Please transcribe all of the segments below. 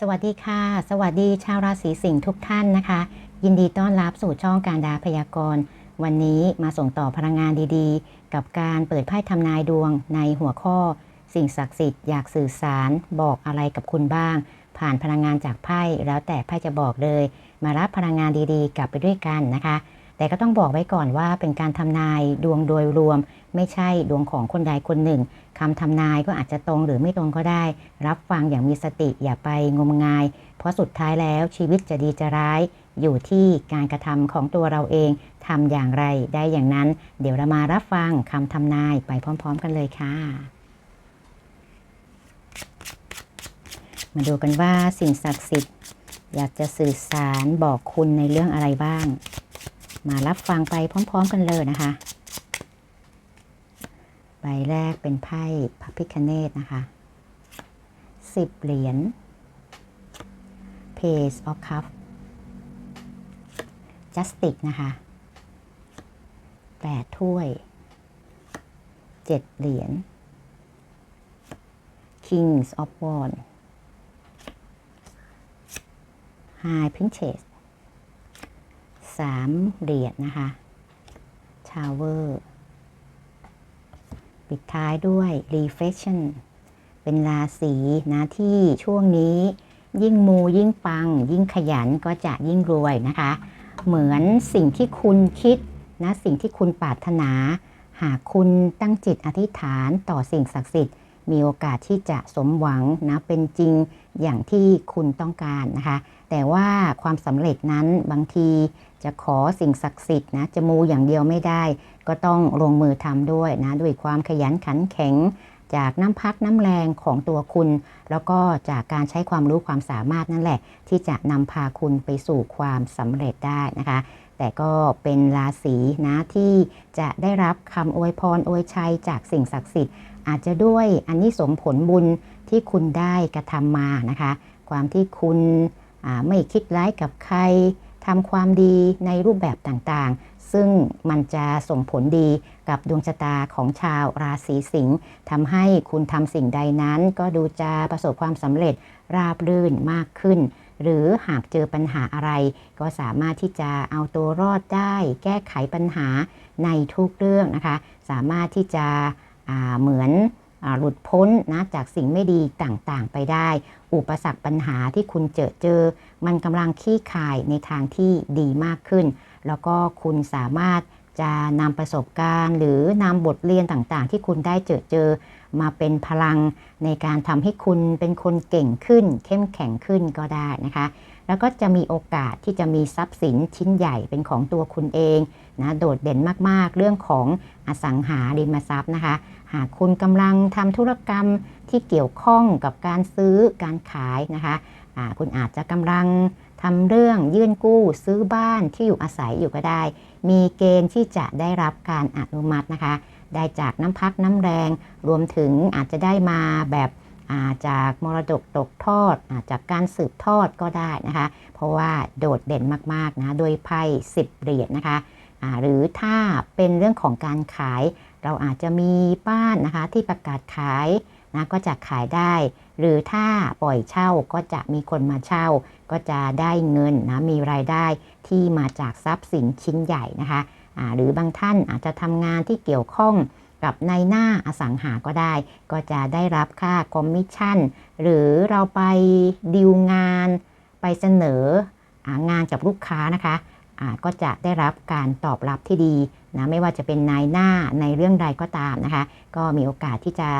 สวัสดีค่ะ สวัสดีชาวราศีสิงห์ทุกท่านนะคะ ยินดีต้อนรับสู่ช่องการดาพยากรณ์ วันนี้มาส่งต่อพลังงานดีๆ กับการเปิดไพ่ทำนายดวงในหัวข้อ สิ่งศักดิ์สิทธิ์อยากสื่อสารบอกอะไรกับคุณบ้าง ผ่านพลังงานจากไพ่แล้วแต่ไพ่จะบอกเลย มารับพลังงานดีๆ กลับไปด้วยกันนะคะ แต่ก็ต้องบอกไว้ก่อนว่าเป็นการทำนายดวงโดยรวม ไม่ใช่ดวงของคนใดคนหนึ่งคำทำนายก็อาจจะตรงหรือไม่ตรงก็ได้ รับฟังอย่างมีสติอย่าไปงมงาย เพราะสุดท้ายแล้วชีวิตจะดีจะร้าย อยู่ที่การกระทำของตัวเราเองทำอย่างไรได้อย่างนั้น เดี๋ยวเรามารับฟังคำทำนายไปพร้อม ๆ กันเลยค่ะมาดูกันว่าสิ่งศักดิ์สิทธิ์อยากจะสื่อสารบอกคุณในเรื่องอะไรบ้าง มารับฟังไปพร้อม ๆ กันเลยนะคะ ใบแรกเป็นไพ่พระพิคเนตนะคะสิบเหรียญ Page of Cup Justice นะคะแปดถ้วยเจ็ดเหรียญ Kings of Wands High Princess สามเหรียญนะคะ Tower ปิดท้ายด้วย Reflection เป็นราศีนะที่ช่วงนี้ยิ่งมูยิ่งปัง ยิ่งขยันก็จะยิ่งรวยนะคะ เหมือนสิ่งที่คุณคิดนะสิ่งที่คุณปรารถนา หากคุณตั้งจิตอธิษฐานต่อสิ่งศักดิ์สิทธิ์ มีโอกาสที่จะสมหวังนะเป็นจริงอย่างที่คุณต้องการนะคะ แต่ว่าความสำเร็จนั้นบางทีจะขอสิ่งศักดิ์สิทธิ์นะจะมูอย่างเดียวไม่ได้ ก็ต้องลงมือทำด้วยนะด้วยความขยันขันแข็ง จากน้ำพักน้ำแรงของตัวคุณ แล้วก็จากการใช้ความรู้ความสามารถนั่นแหละ ที่จะนำพาคุณไปสู่ความสำเร็จได้นะคะแต่ก็เป็นราศีนะที่จะได้รับคำอวยพรอวยชัยจากสิ่งศักดิ์สิทธิ์ อาจจะด้วยอันนี้สงส์ผลบุญที่คุณได้กระทำมานะคะ ความที่คุณไม่คิดร้ายกับใคร ทำความดีในรูปแบบต่างๆ ซึ่งมันจะส่งผลดีกับดวงชะตาของชาวราศีสิงห์ทำให้คุณทำสิ่งใดนั้น ก็ดูจะประสบความสำเร็จราบรื่นมากขึ้น หรือหากเจอปัญหาอะไร ก็สามารถที่จะเอาตัวรอดได้ แก้ไขปัญหาในทุกเรื่องนะคะ สามารถที่จะเหมือน หลุดพ้นนะจากสิ่งไม่ดีต่างๆ ไปได้ อุปสรรคปัญหาที่คุณเจอเจอ มันกำลังขี้คายในทางที่ดีมากขึ้น แล้วก็คุณสามารถจะนำประสบการณ์ หรือนำบทเรียนต่างๆ ที่คุณได้เจอเจอ มาเป็นพลังในการทำให้คุณเป็นคนเก่งขึ้น เข้มแข็งขึ้นก็ได้นะคะ แล้วก็จะมีโอกาสที่จะมีทรัพย์สินชิ้นใหญ่เป็นของตัวคุณเองนะโดดเด่นมากๆ เรื่องของอสังหาริมทรัพย์นะคะ หากคุณกำลังทำธุรกรรมที่เกี่ยวข้องกับการซื้อการขายนะคะะคุณอาจจะกำลังทำเรื่องยื่นกู้ซื้อบ้านที่อยู่อาศัยอยู่ก็ได้ มีเกณฑ์ที่จะได้รับการอนุมัตินะคะ ได้จากน้ำพักน้ำแรง รวมถึงอาจจะได้มาแบบจากมรดกตกทอดอจากการสืบทอดก็ได้นะคะ เพราะว่าโดดเด่นมากๆนะโดยไพ่สิบเหรียญนะคะหรือถ้าเป็นเรื่องของการขาย เราอาจจะมีบ้านนะคะที่ประกาศขายนะก็จะขายได้ หรือถ้าปล่อยเช่าก็จะมีคนมาเช่า ก็จะได้เงินนะมีรายได้ที่มาจากทรัพย์สินชิ้นใหญ่นะคะ หรือบางท่านอาจจะทำงานที่เกี่ยวข้องกับในหน้าอสังหาก็ได้ ก็จะได้รับค่าคอมมิชชั่น หรือเราไปดีลงานไปเสนองานกับลูกค้านะคะก็จะได้รับการตอบรับที่ดีนะไม่ว่าจะเป็นนายหน้าในเรื่องใดก็ตามนะคะ ก็มีโอกาสที่จะ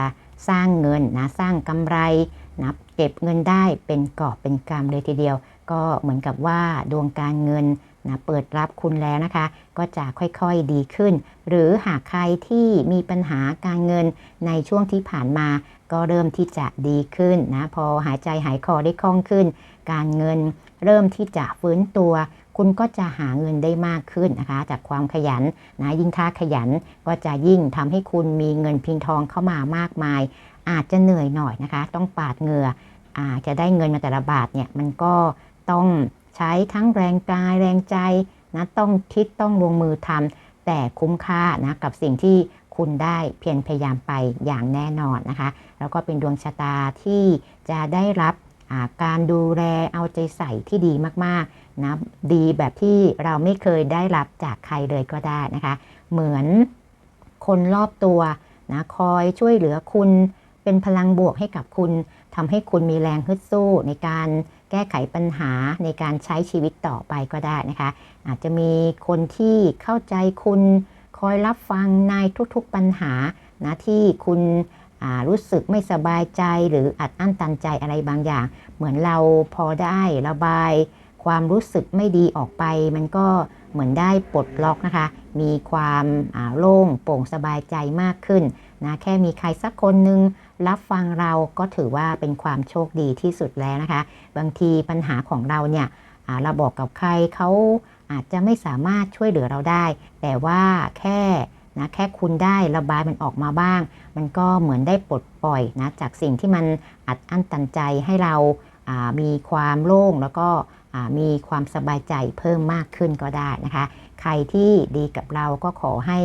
สร้างเงินนะสร้างกำไรนะเก็บเงินได้เป็นกอบเป็นกำเลยทีเดียว ก็เหมือนกับว่าดวงการเงิน นะเปิดรับคุณแล้วนะคะ ก็จะค่อยๆดีขึ้น หรือหากใครที่มีปัญหาการเงินในช่วงที่ผ่านมา ก็เริ่มที่จะดีขึ้นนะพอหายใจหายคอได้คล่องขึ้น การเงินเริ่มที่จะฟื้นตัวคุณก็จะหาเงินได้มากขึ้นนะคะ จากความขยันนะยิ่งถ้าขยันก็จะยิ่งทำให้คุณมีเงินพินทองเข้ามามากมาย อาจจะเหนื่อยหน่อยนะคะ ต้องปาดเหงื่ออาจะได้เงินมาแต่ละบาทเนี่ยมันก็ต้อง ใช้ทั้งแรงกายแรงใจนะต้องคิดต้องลงมือทำแต่คุ้มค่านะกับสิ่งที่คุณได้เพียรพยายามไปอย่างแน่นอนนะคะ แล้วก็เป็นดวงชะตาที่จะได้รับาการดูแลเอาใจใส่ที่ดีมากๆนะดีแบบที่เราไม่เคยได้รับจากใครเลยก็ได้นะคะ เหมือนคนรอบตัวนะคอยช่วยเหลือคุณเป็นพลังบวกให้กับคุณทำให้คุณมีแรงฮึดสู้ในการ แก้ไขปัญหาในการใช้ชีวิตต่อไปก็ได้นะคะ อาจจะมีคนที่เข้าใจคุณคอยรับฟังในทุกๆปัญหานะที่คุณรู้สึกไม่สบายใจหรืออัดอั้นตันใจอะไรบางอย่าง เหมือนเราพอได้ระบายความรู้สึกไม่ดีออกไป มันก็เหมือนได้ปลดล็อกนะคะ มีความาโล่งโปร่งสบายใจมากขึ้นนะแค่มีใครสักคนหนึ่ง รับฟังเราก็ถือว่าเป็นความโชคดีที่สุดแล้วนะคะ บางทีปัญหาของเราเนี่ยเราบอกกับใครเขาอาจจะไม่สามารถช่วยเหลือเราได้ แต่ว่าแค่นะแค่คุณได้ระบายมันออกมาบ้าง มันก็เหมือนได้ปลดปล่อยนะจากสิ่งที่มันอัดอั้นตันใจให้เราามีความโล่งแล้วก็มีความสบายใจเพิ่มมากขึ้นก็ได้นะคะ ใครที่ดีกับเราก็ขอให้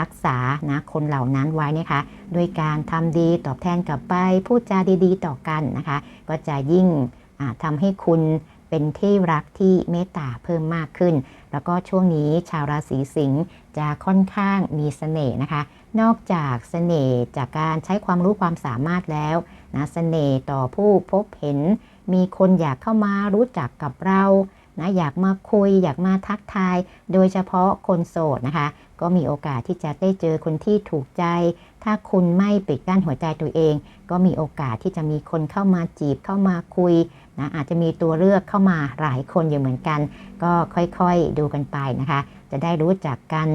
รักษานะคนเหล่านั้นไว้นะคะด้วยการทำดีตอบแทนกลับไป พูดจาดีๆ ต่อกันนะคะ ก็จะยิ่งอ่าทำให้คุณเป็นที่รักที่เมตตาเพิ่มมากขึ้น แล้วก็ช่วงนี้ชาวราศีสิงห์จะค่อนข้างมีเสน่ห์นะคะ นอกจากเสน่ห์จากการใช้ความรู้ความสามารถแล้วนะเสน่ห์ต่อผู้พบเห็น มีคนอยากเข้ามารู้จักกับเรา นะอยากมาคุย อยากมาทักทาย โดยเฉพาะคนโสดนะคะ ก็มีโอกาสที่จะได้เจอคนที่ถูกใจ ถ้าคุณไม่ปิดกั้นหัวใจตัวเอง ก็มีโอกาสที่จะมีคนเข้ามาจีบเข้ามาคุยนะอาจจะมีตัวเลือกเข้ามาหลายคนอยู่เหมือนกัน ก็ค่อยๆดูกันไปนะคะ จะได้รู้จักกัน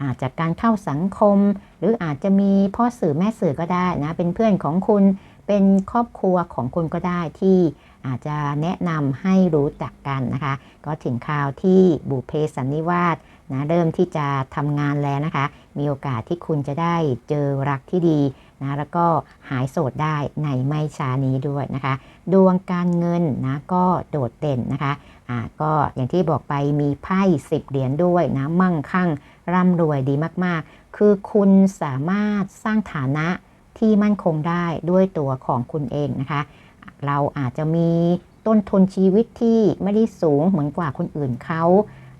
อาจจากการเข้าสังคม หรืออาจจะมีพ่อสื่อแม่สื่อก็ได้นะ เป็นเพื่อนของคุณเป็นครอบครัวของคุณก็ได้ที่ อาจจะแนะนำให้รู้จักกันนะคะ ก็ถึงคราวที่บุเพสันนิวาสนะเริ่มที่จะทำงานแล้วนะคะ มีโอกาสที่คุณจะได้เจอรักที่ดีนะแล้วก็หายโสดได้ในไม่ช้านี้ด้วยนะคะ ดวงการเงินนะก็โดดเด่นนะคะอ่าก็อย่างที่บอกไปมีไพ่สิบเหรียญด้วยนะมั่งคั่งร่ำรวยดีมากๆ คือคุณสามารถสร้างฐานะที่มั่นคงได้ด้วยตัวของคุณเองนะคะ เราอาจจะมีต้นทุนชีวิตที่ไม่ได้สูงเหมือนกว่าคนอื่นเขา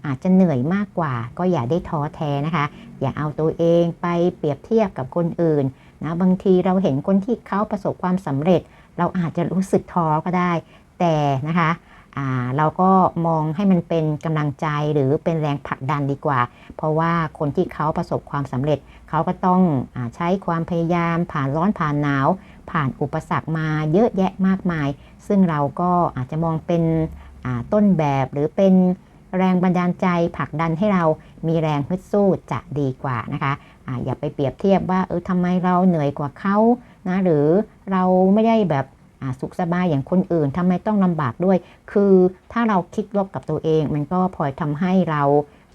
อาจจะเหนื่อยมากกว่า ก็อย่าได้ท้อแท้นะคะ อย่าเอาตัวเองไปเปรียบเทียบกับคนอื่นนะบางทีเราเห็นคนที่เขาประสบความสำเร็จ เราอาจจะรู้สึกท้อก็ได้ แต่นะคะเราก็มองให้มันเป็นกำลังใจหรือเป็นแรงผลักดันดีกว่า เพราะว่าคนที่เขาประสบความสำเร็จ เขาก็ต้องอใช้ความพยายามผ่านร้อนผ่านหนาว ผ่านอุปสรรคมาเยอะแยะมากมาย ซึ่งเราก็อาจจะมองเป็นต้นแบบหรือเป็นแรงบันดาลใจผลักดันให้เรามีแรงฮึดสู้จะดีกว่านะคะอาอย่าไปเปรียบเทียบว่าเออทำไมเราเหนื่อยกว่าเขานะหรือเราไม่ได้แบบสุขสบายอย่างคนอื่นทำไมต้องลำบากด้วย คือถ้าเราคิดลบกับตัวเอง มันก็พลอยทำให้เรา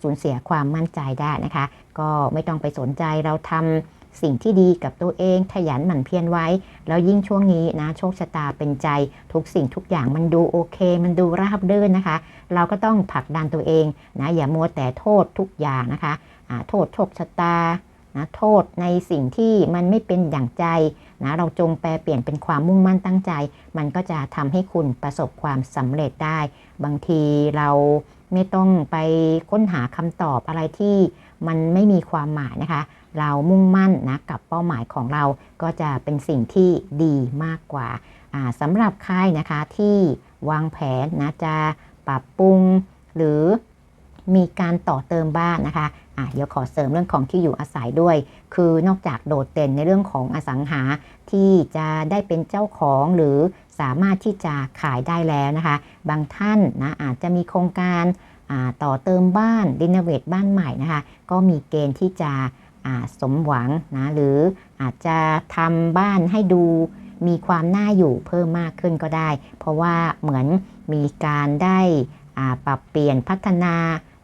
สูญเสียความมั่นใจได้นะคะ ก็ไม่ต้องไปสนใจเราทำสิ่งที่ดีกับตัวเองขยันหมั่นเพียรไว้ แล้วยิ่งช่วงนี้นะโชคชะตาเป็นใจ ทุกสิ่งทุกอย่างมันดูโอเค มันดูราบรื่นนะคะ เราก็ต้องผลักดันตัวเองนะอย่ามัวแต่โทษทุกอย่างนะคะะโทษโชคชะตานะโทษในสิ่งที่มันไม่เป็นอย่างใจนะเราจงแปลเปลี่ยนเป็นความมุ่งมั่นตั้งใจ มันก็จะทำให้คุณประสบความสำเร็จได้ บางทีเรา ไม่ต้องไปค้นหาคำตอบอะไรที่มันไม่มีความหมายนะคะ เรามุ่งมั่นนะกับเป้าหมายของเราก็จะเป็นสิ่งที่ดีมากกว่าสำหรับใครนะคะที่วางแผนนะจะปรับปรุงหรือมีการต่อเติมบ้านนะคะอะเดี๋ยวขอเสริมเรื่องของที่อยู่อาศัยด้วย คือนอกจากโดดเด่นในเรื่องของอสังหาที่จะได้เป็นเจ้าของหรือ สามารถที่จะขายได้แล้วนะคะ บางท่านนะอาจจะมีโครงการต่อเติมบ้านรีโนเวทบ้านใหม่นะคะ ก็มีเกณฑ์ที่จะสมหวังนะหรืออาจจะทำบ้านให้ดูมีความน่าอยู่เพิ่มมากขึ้นก็ได้ เพราะว่าเหมือนมีการได้ปรับเปลี่ยนพัฒนา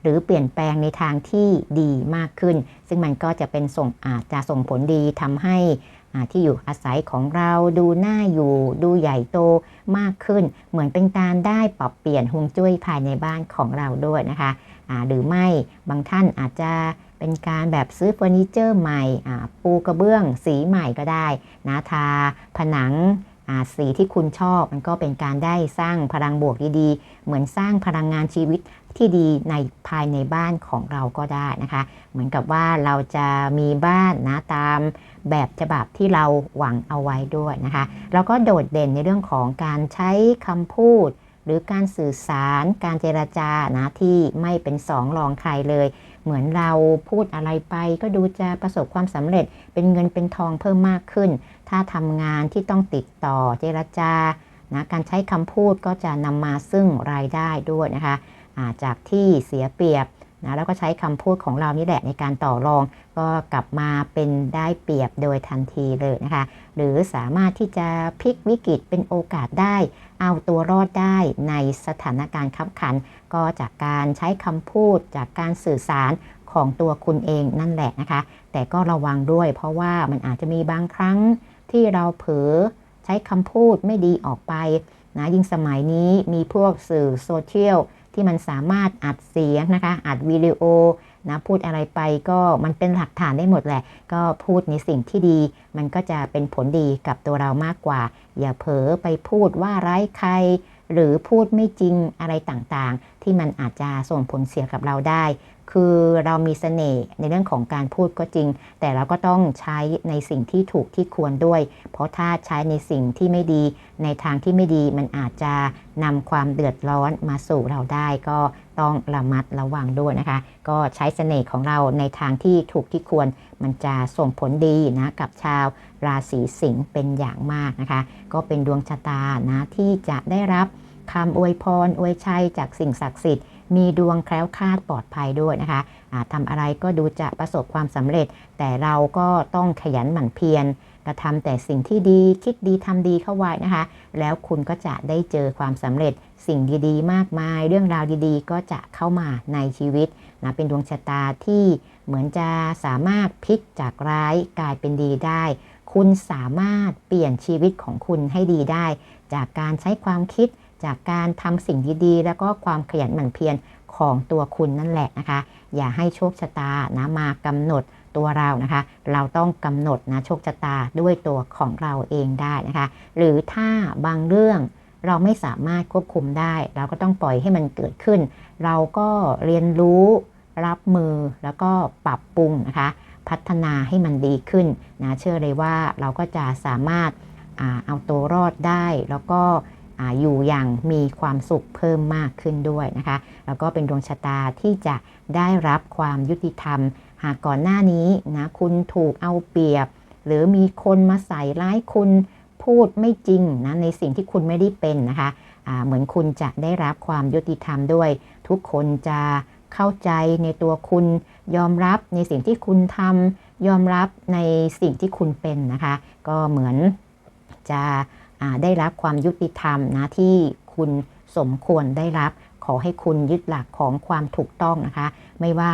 หรือเปลี่ยนแปลงในทางที่ดีมากขึ้น ซึ่งมันก็จะเป็นส่งอาจจะส่งผลดีทำให้ ที่อยู่อาศัยของเราดูน่าอยู่ ดูใหญ่โตมากขึ้น เหมือนเป็นการได้ปรับเปลี่ยนฮวงจุ้ยภายในบ้านของเราด้วยนะคะหรือไม่บางท่านอาจจะเป็นการแบบซื้อเฟอร์นิเจอร์ใหม่ปูกระเบื้องสีใหม่ก็ได้นะทาผนัง สีที่คุณชอบมันก็เป็นการได้สร้างพลังบวกดีๆ เหมือนสร้างพลังงานชีวิตที่ดีในภายในบ้านของเราก็ได้นะคะ เหมือนกับว่าเราจะมีบ้านนะตามแบบฉบับที่เราหวังเอาไว้ด้วยนะคะ แล้วก็โดดเด่นในเรื่องของการใช้คำพูด หรือการสื่อสารการเจรจานะที่ไม่เป็นสองรองใครเลย เหมือนเราพูดอะไรไป ก็ดูจะประสบความสำเร็จเป็นเงินเป็นทองเพิ่มมากขึ้น ถ้าทำงานที่ต้องติดต่อเจรจานะการใช้คำพูดก็จะนำมาซึ่งรายได้ด้วยนะคะาจากที่เสียเปรียบ นะแล้วก็ใช้คำพูดของเรานี่แหละในการต่อรอง ก็กลับมาเป็นได้เปรียบโดยทันทีเลยนะคะ หรือสามารถที่จะพลิกวิกฤตเป็นโอกาสได้ เอาตัวรอดได้ในสถานการณ์ขับขัน ก็จากการใช้คำพูดจากการสื่อสารของตัวคุณเองนั่นแหละนะคะ แต่ก็ระวังด้วยเพราะว่ามันอาจจะมีบางครั้งที่เราเผลอใช้คำพูดไม่ดีออกไปนะยิ่งสมัยนี้มีพวกสื่อโซเชียล ที่มันสามารถอัดเสียงนะคะ อัดวิดีโอนะพูดอะไรไปก็มันเป็นหลักฐานได้หมดแหละ ก็พูดในสิ่งที่ดี มันก็จะเป็นผลดีกับตัวเรามากกว่า อย่าเผลอไปพูดว่าร้ายใคร หรือพูดไม่จริงอะไรต่างๆ ที่มันอาจจะส่งผลเสียกับเราได้ คือเรามีเสน่ห์ในเรื่องของการพูดก็จริง แต่เราก็ต้องใช้ในสิ่งที่ถูกที่ควรด้วย เพราะถ้าใช้ในสิ่งที่ไม่ดี ในทางที่ไม่ดีมันอาจจะนำความเดือดร้อนมาสู่เราได้ ก็ต้องระมัดระวังด้วยนะคะ ก็ใช้เสน่ห์ของเราในทางที่ถูกที่ควร มันจะส่งผลดีนะกับชาวราศีสิงห์เป็นอย่างมากนะคะ ก็เป็นดวงชะตานะที่จะได้รับคำอวยพรอวยชัยจากสิ่งศักดิ์สิทธิ์ มีดวงแคล้วคลาดปลอดภัยด้วยนะคะะทำอะไรก็ดูจะประสบความสำเร็จ แต่เราก็ต้องขยันหมั่นเพียรกระทำแต่สิ่งที่ดีคิดดีทำดีเข้าไว้นะคะ แล้วคุณก็จะได้เจอความสำเร็จสิ่งดีๆ มากมาย เรื่องราวดีๆ ก็จะเข้ามาในชีวิตนะเป็นดวงชะตาที่เหมือนจะสามารถพลิกจากร้ายกลายเป็นดีได้ คุณสามารถเปลี่ยนชีวิตของคุณให้ดีได้ จากการใช้ความคิด จากการทำสิ่งดีๆ แล้วก็ความขยันหมั่นเพียรของตัวคุณนั่นแหละนะคะ อย่าให้โชคชะตานะมากำหนดตัวเรานะคะ เราต้องกำหนดนะโชคชะตาด้วยตัวของเราเองได้นะคะ หรือถ้าบางเรื่องเราไม่สามารถควบคุมได้ เราก็ต้องปล่อยให้มันเกิดขึ้น เราก็เรียนรู้รับมือแล้วก็ปรับปรุงนะคะ พัฒนาให้มันดีขึ้นนะเชื่อเลยว่าเราก็จะสามารถเอาตัวรอดได้แล้วก็ อยู่อย่างมีความสุขเพิ่มมากขึ้นด้วยนะคะ แล้วก็เป็นดวงชะตาที่จะได้รับความยุติธรรม หากก่อนหน้านี้นะคุณถูกเอาเปรียบ หรือมีคนมาใส่ร้ายคุณพูดไม่จริงนะในสิ่งที่คุณไม่ได้เป็นนะคะะเหมือนคุณจะได้รับความยุติธรรมด้วย ทุกคนจะเข้าใจในตัวคุณ ยอมรับในสิ่งที่คุณทำยอมรับในสิ่งที่คุณเป็นนะคะ ก็เหมือนจะ ได้รับความยุติธรรมนะที่คุณสมควรได้รับ ขอให้คุณยึดหลักของความถูกต้องนะคะ ไม่ว่า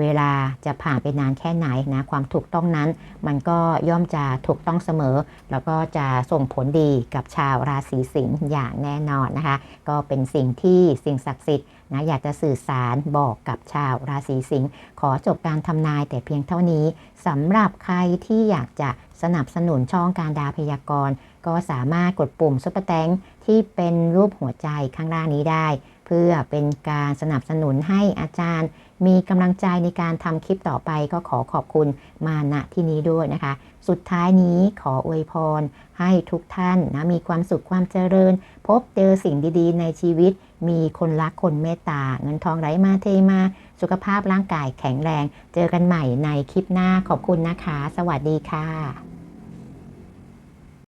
เวลาจะผ่านไปนานแค่ไหนนะความถูกต้องนั้น มันก็ย่อมจะถูกต้องเสมอ แล้วก็จะส่งผลดีกับชาวราศีสิงห์อย่างแน่นอนนะคะ ก็เป็นสิ่งที่สิ่งศักดิ์สิทธิ์นะอยากจะสื่อสารบอกกับชาวราศีสิงห์ขอจบการทำนายแต่เพียงเท่านี้สำหรับใครที่อยากจะสนับสนุนช่องการดาพยากรณ์ ก็สามารถกดปุ่มซุปเปอร์แตงที่เป็นรูปหัวใจข้างล่างนี้ได้ เพื่อเป็นการสนับสนุนให้อาจารย์ มีกำลังใจในการทำคลิปต่อไปก็ขอขอบคุณมาณที่นี้ด้วยนะคะ สุดท้ายนี้ขออวยพร ให้ทุกท่านนะมีความสุขความเจริญ พบเจอสิ่งดีๆ ในชีวิต มีคนรักคนเมตตา เงินทองไหลมาเทมาสุขภาพร่างกายแข็งแรง เจอกันใหม่ในคลิปหน้าขอบคุณนะคะ สวัสดีค่ะ